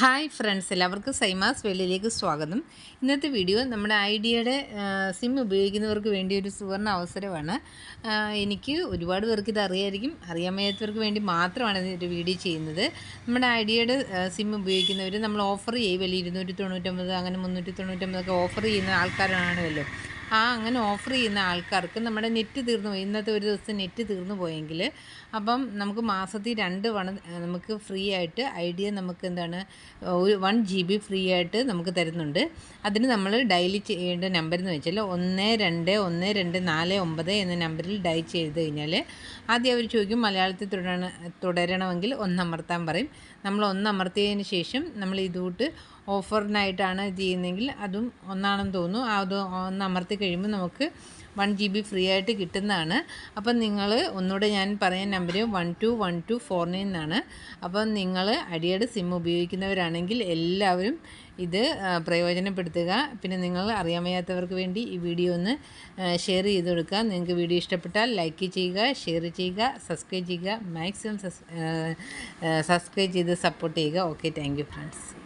Hi friends എല്ലാവർക്കും സൈമാസ് വെള്ളിയിലേക്ക് സ്വാഗതം. ഇന്നത്തെ വീഡിയോ നമ്മുടെ ഐഡിയയുടെ സിം ഉപയോഗിക്കുന്നവർക്ക് വേണ്ടി ഒരു സുവർണ അവസരമാണ്. എനിക്ക് ഒരുപാട് പേർക്ക് ഇത് അറിയായിരിക്കും. അറിയാൻ വയ്യാത്തവർക്ക് വേണ്ടി മാത്രമാണ് ഒരു വീഡിയോ ചെയ്യുന്നത്. നമ്മുടെ ഐഡിയയുടെ സിം ഉപയോഗിക്കുന്നവർ നമ്മൾ ഓഫർ ചെയ്യുമല്ലോ ഇരുന്നൂറ്റി തൊണ്ണൂറ്റൊമ്പത് അങ്ങനെ മുന്നൂറ്റി തൊണ്ണൂറ്റൊമ്പതൊക്കെ ഓഫർ ചെയ്യുന്ന ആൾക്കാരാണല്ലോ. ആ അങ്ങനെ ഓഫർ ചെയ്യുന്ന ആൾക്കാർക്ക് നമ്മുടെ നെറ്റ് തീർന്നു പോയി. ഇന്നത്തെ ഒരു ദിവസം നെറ്റ് തീർന്നു പോയെങ്കിൽ അപ്പം നമുക്ക് മാസത്തിൽ രണ്ട് വണ നമുക്ക് ഫ്രീ ആയിട്ട് ഐഡിയ നമുക്ക് എന്താണ് ഒരു വൺ ജി ബി ഫ്രീ ആയിട്ട് നമുക്ക് തരുന്നുണ്ട്. അതിന് നമ്മൾ ഡയലി ചെയ്യേണ്ട നമ്പർ എന്ന് വെച്ചാൽ ഒന്ന് രണ്ട് ഒന്ന് രണ്ട് നാല് ഒമ്പത് എന്ന നമ്പറിൽ ഡയൽ ചെയ്ത് കഴിഞ്ഞാൽ ആദ്യം അവർ ചോദിക്കും മലയാളത്തിൽ തുടരണ തുടരണമെങ്കിൽ ഒന്നമർത്താൻ പറയും. നമ്മൾ ഒന്നമർത്തിയതിന് ശേഷം നമ്മൾ ഇതുകൂട്ട് ഓഫറിനായിട്ടാണ് ചെയ്യുന്നതെങ്കിൽ അതും ഒന്നാണെന്ന് തോന്നുന്നു. അത് ഒന്ന് അമർത്തി കഴിയുമ്പോൾ നമുക്ക് വൺ ജി ബി ഫ്രീ ആയിട്ട് കിട്ടുന്നതാണ്. അപ്പം നിങ്ങൾ ഒന്നുകൂടെ ഞാൻ പറയാൻ number one two one two four nine എന്നാണ് അപ്പം നിങ്ങൾ അടിയുടെ സിം ഉപയോഗിക്കുന്നവരാണെങ്കിൽ എല്ലാവരും ഇത് പ്രയോജനപ്പെടുത്തുക. പിന്നെ നിങ്ങൾ അറിയാൻ വയ്യാത്തവർക്ക് വേണ്ടി ഈ വീഡിയോ ഒന്ന് ഷെയർ ചെയ്ത് കൊടുക്കുക. നിങ്ങൾക്ക് വീഡിയോ ഇഷ്ടപ്പെട്ടാൽ ലൈക്ക് ചെയ്യുക ഷെയർ ചെയ്യുക സബ്സ്ക്രൈബ് ചെയ്യുക മാക്സിമം സബ്സ്ക്രൈബ് ചെയ്ത് സപ്പോർട്ട് ചെയ്യുക. Okay thank friends